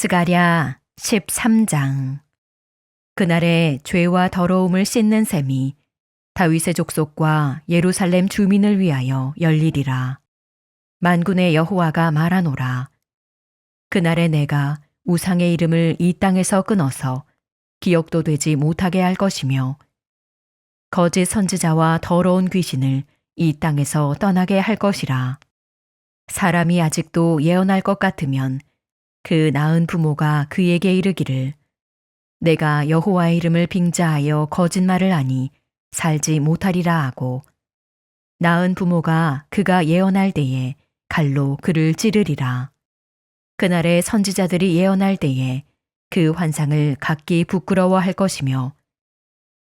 스가랴 13장 그날에 죄와 더러움을 씻는 셈이 다윗의 족속과 예루살렘 주민을 위하여 열리리라. 만군의 여호와가 말하노라. 그날에 내가 우상의 이름을 이 땅에서 끊어서 기억도 되지 못하게 할 것이며 거짓 선지자와 더러운 귀신을 이 땅에서 떠나게 할 것이라. 사람이 아직도 예언할 것 같으면 그 나은 부모가 그에게 이르기를 내가 여호와의 이름을 빙자하여 거짓말을 하니 살지 못하리라 하고 나은 부모가 그가 예언할 때에 칼로 그를 찌르리라. 그날에 선지자들이 예언할 때에 그 환상을 각기 부끄러워할 것이며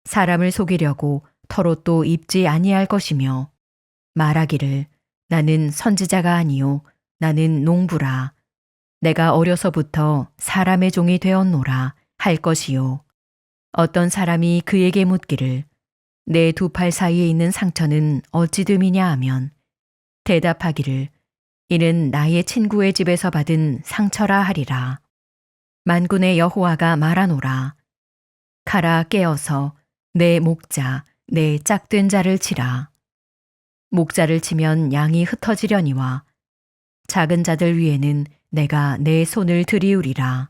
사람을 속이려고 털옷도 입지 아니할 것이며 말하기를 나는 선지자가 아니요 나는 농부라 내가 어려서부터 사람의 종이 되었노라 할 것이요. 어떤 사람이 그에게 묻기를 내 두 팔 사이에 있는 상처는 어찌 됨이냐 하면 대답하기를 이는 나의 친구의 집에서 받은 상처라 하리라. 만군의 여호와가 말하노라. 가라 깨어서 내 목자 내 짝된 자를 치라. 목자를 치면 양이 흩어지려니와 작은 자들 위에는 내가 내 손을 들이우리라.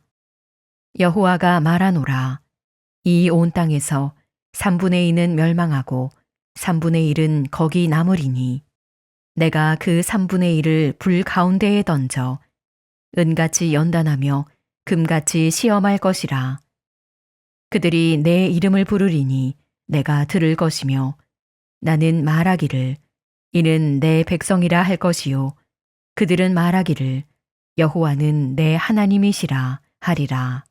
여호와가 말하노라. 이 온 땅에서 3분의 2는 멸망하고 3분의 1은 거기 남으리니 내가 그 3분의 1을 불 가운데에 던져 은같이 연단하며 금같이 시험할 것이라. 그들이 내 이름을 부르리니 내가 들을 것이며 나는 말하기를 이는 내 백성이라 할 것이요 그들은 말하기를 여호와는 내 하나님이시라 하리라.